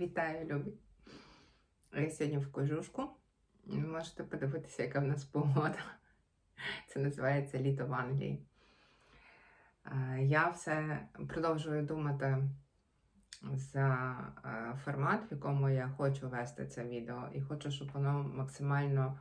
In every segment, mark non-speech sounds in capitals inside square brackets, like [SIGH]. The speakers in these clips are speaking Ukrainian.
Вітаю, любі. Я сьогодні в кожушку. Можете подивитися, яка в нас погода. Це називається літо в Англії. Я все продовжую думати за формат, в якому я хочу вести це відео, і хочу, щоб воно максимально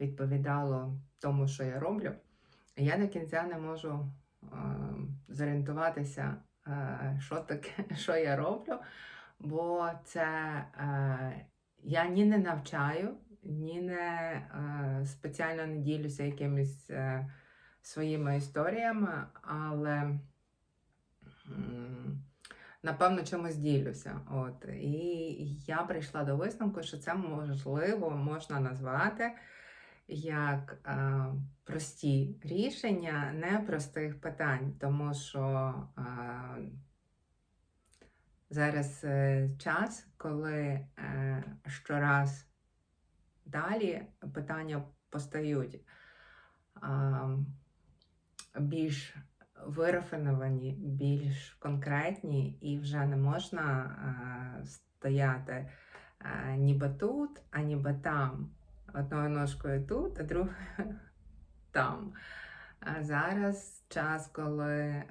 відповідало тому, що я роблю. Я до кінця не можу зорієнтуватися, що таке, [LAUGHS] що я роблю, бо це е, я ні не навчаю, ні не е, спеціально не ділюся якимись е, своїми історіями, але напевно чимось ділюся. От. І я прийшла до висновку, що це можливо можна назвати як е, прості рішення непростих питань, тому що е, зараз е, час, коли е, щораз далі питання постають більш вирафіновані, більш конкретні, і вже не можна е, стояти ніби тут, а ніби там. Одною ножкою тут, а другою [LAUGHS] там. А зараз час, коли е,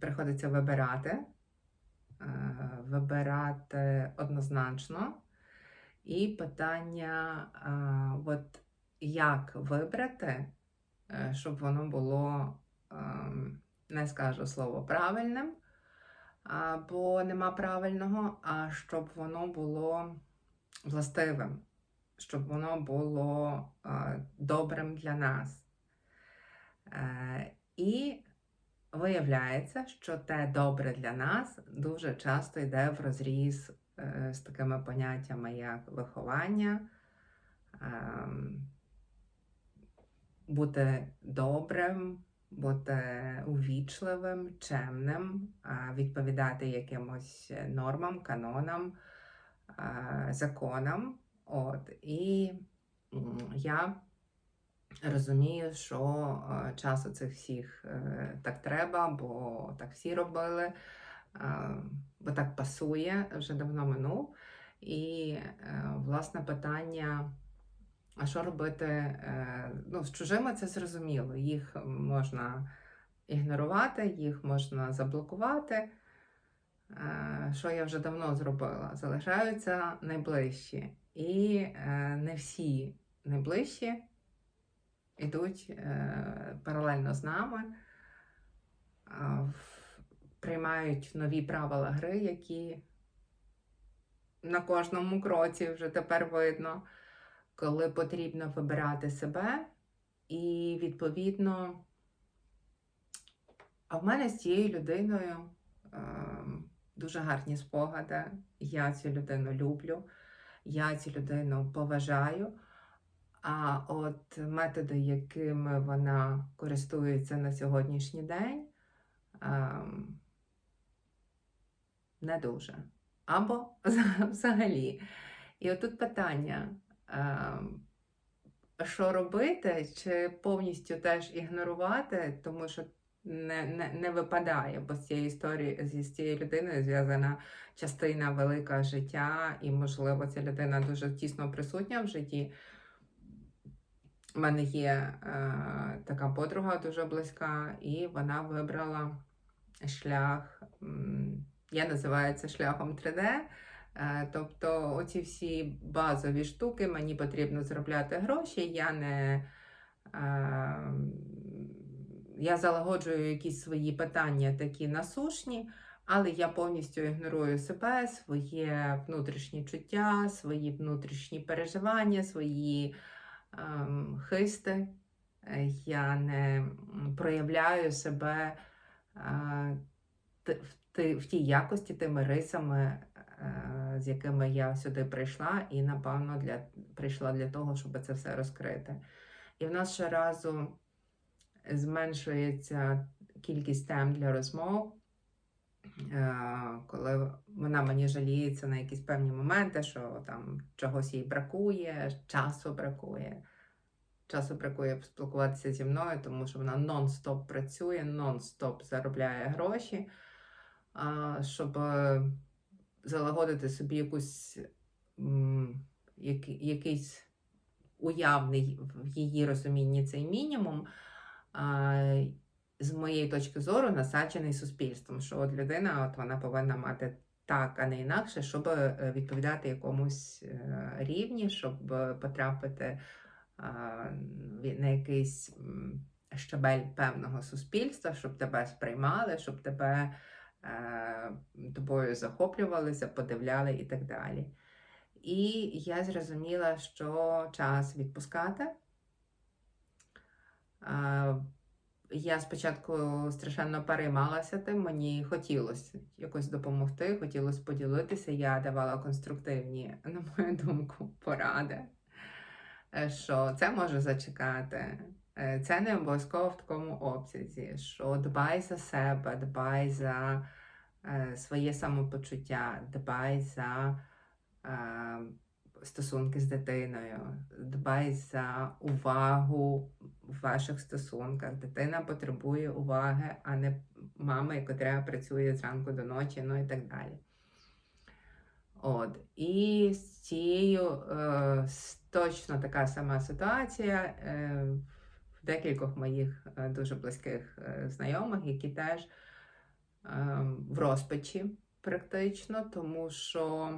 приходиться вибирати, е, вибирати однозначно. І питання, е, от як вибрати, е, щоб воно було, е, не скажу слово правильним, бо нема правильного, а щоб воно було властивим, щоб воно було добрим для нас. І виявляється, що те добре для нас дуже часто йде в розріз е, з такими поняттями, як виховання, ем, бути добрим, бути увічливим, чемним, відповідати якимось нормам, канонам, законам. От. І я розумію, що е, часу цих всіх е, так треба, бо так всі робили, е, бо так пасує, вже давно минув. І, власне, питання. А що робити? Ну, з чужими це зрозуміло. Їх можна ігнорувати, їх можна заблокувати. Що я вже давно зробила? Залишаються найближчі. І не всі найближчі йдуть е, паралельно з нами, приймають нові правила гри, які на кожному кроці вже тепер видно коли потрібно вибирати себе, і відповідно, а в мене з цією людиною е, дуже гарні спогади. Я цю людину люблю, я цю людину поважаю. А от методи, якими вона користується на сьогоднішній день, е, не дуже. Або [LAUGHS] взагалі. І отут питання. Ем, що робити, чи повністю теж ігнорувати, тому що не, не, не випадає, бо з цієї історії з цією людиною зв'язана частина велика життя, і, можливо, ця людина дуже тісно присутня в житті. У мене є е, така подруга дуже близька, і вона вибрала шлях, я називаю це шляхом 3D. Е, Тобто, оці всі базові штуки, мені потрібно заробляти гроші. Я не е, я залагоджую якісь свої питання такі насушні, але я повністю ігнорую себе, своє внутрішнє чуття, свої внутрішні переживання, свої хисти. Е, Я не проявляю себе е, в, тій якості тими рисами, е, з якими я сюди прийшла, і, напевно, для, прийшла для того, щоб це все розкрити. І в нас щоразу зменшується кількість тем для розмов, коли вона мені жаліється на якісь певні моменти, що там чогось їй бракує, часу бракує. Часу бракує спілкуватися зі мною, тому що вона нон-стоп працює, нон-стоп заробляє гроші. щоб е, залагодити собі якусь, який- якийсь уявний в її розумінні цей мінімум, з моєї точки зору, насаджений суспільством, що от людина от вона повинна мати так, а не інакше, щоб е, відповідати якомусь е, рівні, щоб потрапити на якийсь щабель певного суспільства, щоб тебе сприймали, щоб тебе е, тобою захоплювалися, подивляли і так далі. І я зрозуміла, що час відпускати. Я спочатку страшенно переймалася тим, мені хотілося якось допомогти, хотілося поділитися. Я давала конструктивні, [LAUGHS] на мою думку, поради, е, що це може зачекати, е, це не обов'язково в такому обсязі, що дбай за себе, дбай за е, своє самопочуття, дбай за стосунки з дитиною, дбай за увагу в ваших стосунках. Дитина потребує уваги, а не мами, яка працює зранку до ночі, ну і так далі. От. І з цією е, точно така сама ситуація е, в декількох моїх е, дуже близьких е, знайомих, які теж е, в розпачі практично, тому що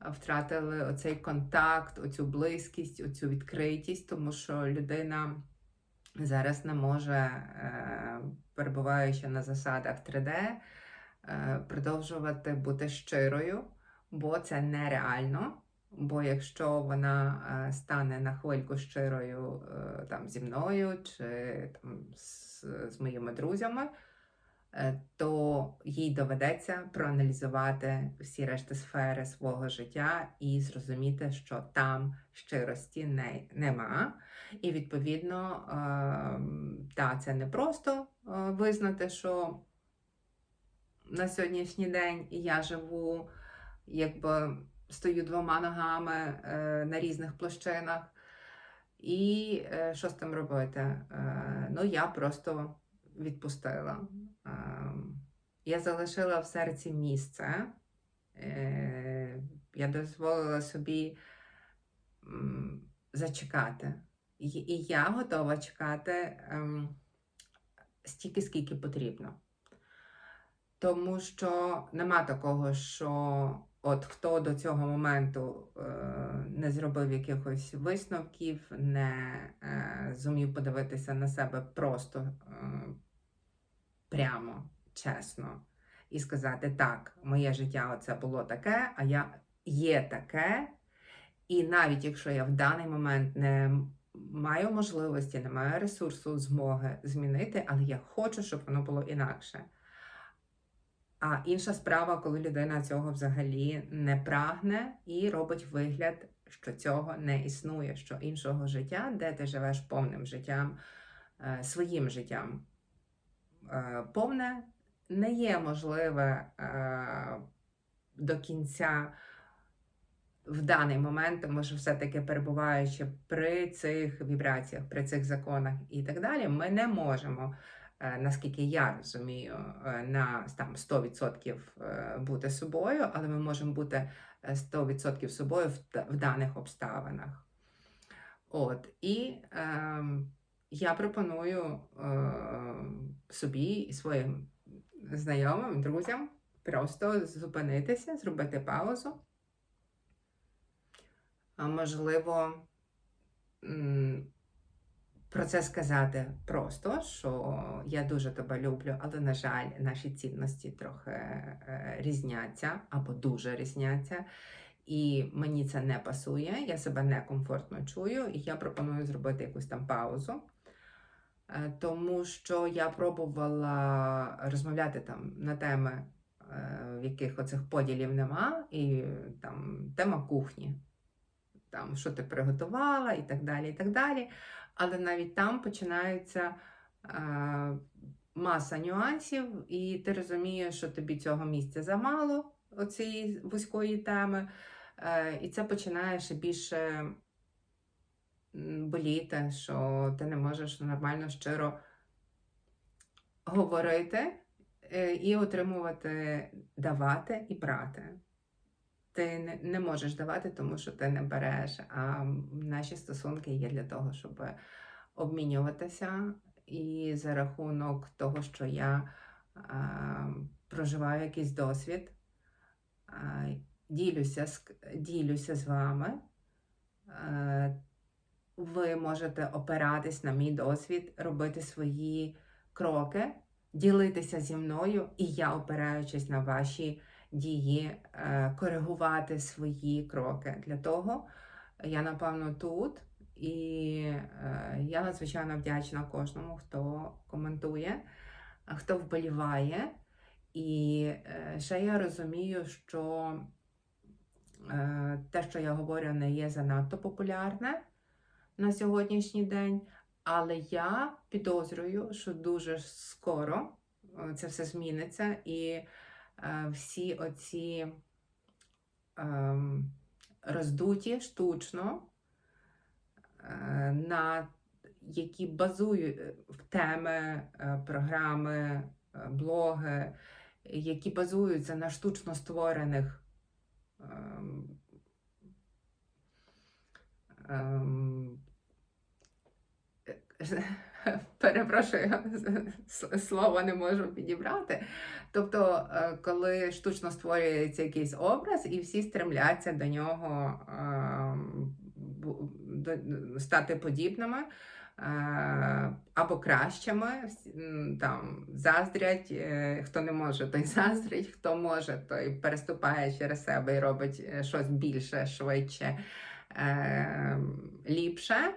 втратили оцей контакт, оцю близькість, оцю відкритість, тому що людина зараз не може, е, перебуваючи на засадах 3D, е, продовжувати бути щирою, бо це нереально. Бо якщо вона е, стане на хвильку щирою е, там, зі мною чи там, з, з моїми друзями, е, то їй доведеться проаналізувати всі решти сфери свого життя і зрозуміти, що там щирості не, нема. І відповідно, е, та, це не просто е, визнати, що на сьогоднішній день я живу, якби стою двома ногами е, на різних площинах. І е, що з тим робити? Е, ну, я просто відпустила. Е, я залишила в серці місце. Е, я дозволила собі зачекати. І, я готова чекати ем, стільки, скільки потрібно. Тому що нема такого, що от хто до цього моменту е, не зробив якихось висновків, не е, зумів подивитися на себе просто прямо, чесно, і сказати: так, моє життя оце було таке, а я є таке. І навіть якщо я в даний момент не маю можливості, не маю ресурсу, змоги змінити, але я хочу, щоб воно було інакше. А інша справа, коли людина цього взагалі не прагне і робить вигляд, що цього не існує, що іншого життя, де ти живеш повним життям, е, своїм життям, повне не є можливе е, до кінця в даний момент, тому що все-таки перебуваючи при цих вібраціях, при цих законах і так далі, ми не можемо, е, наскільки я розумію, е, на там 100% е, бути собою, але ми можемо бути е, 100% собою в, в даних обставинах. От, і е, я пропоную е, собі і своїм знайомим, друзям просто зупинитися, зробити паузу. А можливо, про це сказати просто, що я дуже тебе люблю, але, на жаль, наші цінності трохи е, різняться або дуже різняться. І мені це не пасує, я себе некомфортно чую, і я пропоную зробити якусь там паузу. Е, Тому що я пробувала розмовляти там на теми, е, в яких оцих поділів нема, і там тема кухні там, що ти приготувала, і так далі, і так далі. Але навіть там починається е, маса нюансів, і ти розумієш, що тобі цього місця замало, оцієї вузької теми, і це починає ще більше боліти, що ти не можеш нормально щиро говорити е, і отримувати, давати і брати. Ти не, можеш давати, тому що ти не береш. А наші стосунки є для того, щоб обмінюватися. І за рахунок того, що я а, проживаю якийсь досвід, а, ділюся, ділюся з вами. А, ви можете опиратись на мій досвід, робити свої кроки, ділитися зі мною, і я, опираючись на ваші дії, е, коригувати свої кроки. Для того я, напевно, тут. І е, я надзвичайно вдячна кожному, хто коментує, хто вболіває. І е, ще я розумію, що е, те, що я говорю, не є занадто популярне на сьогоднішній день, але я підозрюю, що дуже скоро е, це все зміниться, і е, всі оці е, роздуті штучно, е, на які базують в теми, програми, блоги, які базуються на штучно створених ем, ем, [LAUGHS] перепрошую, с- слово не можу підібрати. Тобто, е, коли штучно створюється якийсь образ, і всі стремляться до нього до- стати подібними. е, Або кращими, там заздрять, е, хто не може, той [LAUGHS] заздрить, хто може, той переступає через себе і робить е, щось більше, швидше, е, ліпше, е,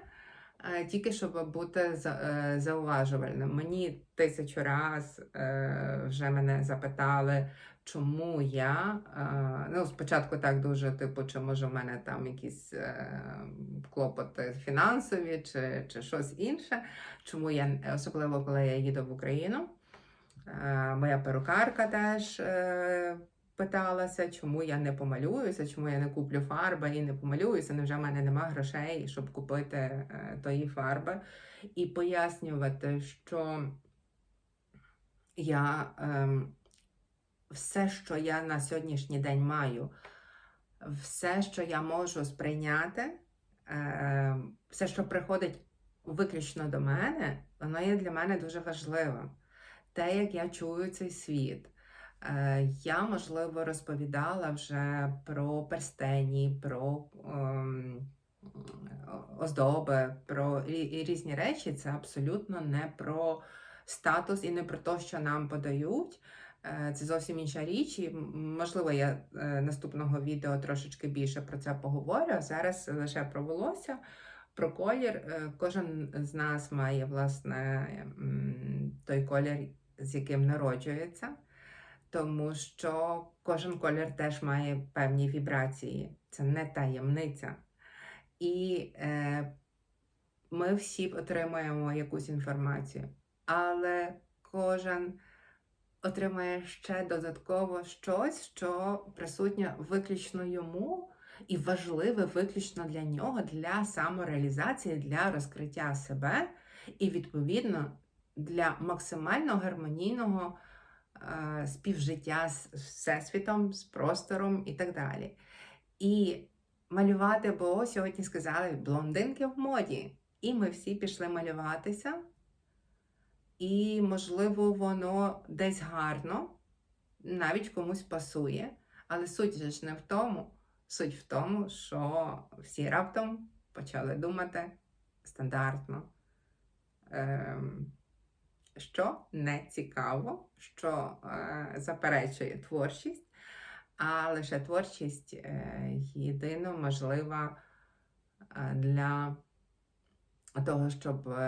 тільки щоб бути е, зауважувальним. Мені тисячу раз е, вже мене запитали, чому я. е, Ну, спочатку так дуже, типу, чи може в мене там якісь клопоти фінансові чи, чи щось інше. Чому я, особливо коли я їду в Україну. Моя перукарка теж питалася, чому я не помалююся, чому я не куплю фарби і не помалююся. Невже в мене нема грошей, щоб купити е, тої фарби. І пояснювати, що я ем, все, що я на сьогоднішній день маю, все, що я можу сприйняти, е, все, що приходить виключно до мене, воно є для мене дуже важливим. Те, як я чую цей світ. Е, Я, можливо, розповідала вже про перстені, про ем, оздоби, про різні речі. Це абсолютно не про статус і не про те, що нам подають. Е, Це зовсім інша річ. І, можливо, я е, наступного відео трошечки більше про це поговорю. Зараз лише про волосся, про колір. Кожен з нас має власне той колір, з яким народжується, тому що кожен колір теж має певні вібрації. Це не таємниця. І е, ми всі отримуємо якусь інформацію, але кожен отримає ще додатково щось, що присутнє виключно йому і важливе виключно для нього, для самореалізації, для розкриття себе і, відповідно, для максимально гармонійного співжиття з всесвітом, з простором і так далі. І малювати, бо сьогодні сказали блондинки в моді. І ми всі пішли малюватися. І, можливо, воно десь гарно, навіть комусь пасує. Але суть ж не в тому. Суть в тому, що всі раптом почали думати стандартно, ем, що не цікаво, що е, заперечує творчість, а лише творчість е, єдино можлива е, для того, щоб е,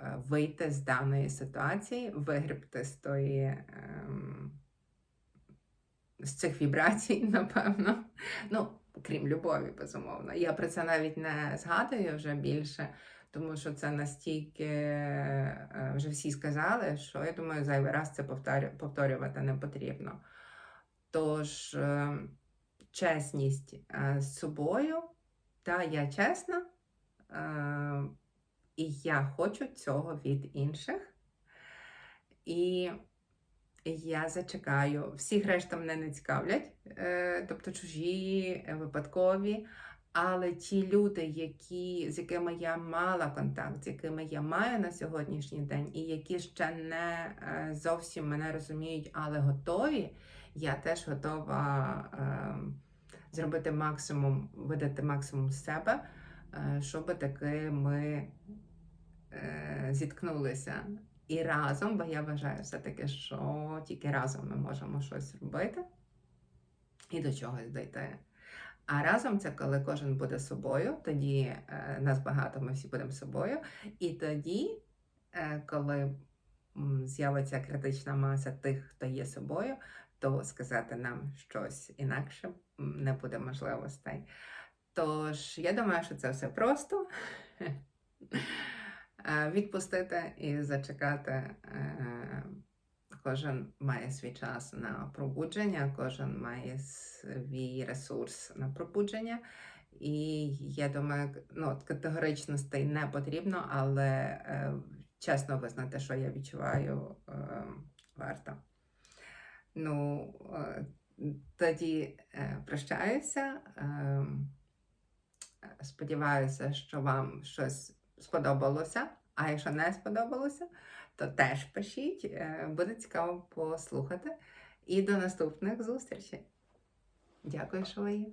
е, вийти з даної ситуації, вигребти з тої. ем, з цих вібрацій, [LAUGHS] напевно. Ну, крім любові, безумовно. Я про це навіть не згадую вже більше, тому що це настільки е, вже всі сказали, що я думаю, зайвий раз це повторювати не потрібно. Тож, е, чесність е, з собою, та я чесна, і я хочу цього від інших. І Я зачекаю. Всіх решта мене не цікавлять, тобто чужі, випадкові. Але ті люди, які, з якими я мала контакт, з якими я маю на сьогоднішній день, і які ще не е, зовсім мене розуміють, але готові, я теж готова е, зробити максимум, видати максимум себе, е, щоб таки ми е, зіткнулися. І разом, бо я вважаю все-таки, що тільки разом ми можемо щось робити і до чогось дійти. А разом це коли кожен буде собою, тоді е, нас багато, ми всі будемо собою. І тоді, е, коли з'явиться критична маса тих, хто є собою, то сказати нам щось інакше не буде можливостей. Тож я думаю, що це все просто. [LAUGHS] Е, Відпустити і зачекати. Кожен має свій час на пробудження, кожен має свій ресурс на пробудження. І я думаю, ну, категоричностей не потрібно, але е, чесно визнати, що я відчуваю, е, варто. Ну, е, тоді е, прощаюся. Е, сподіваюся, що вам щось сподобалося. А якщо не сподобалося, то теж пишіть. е, Буде цікаво послухати. І до наступних зустрічей. Дякую, що ви є.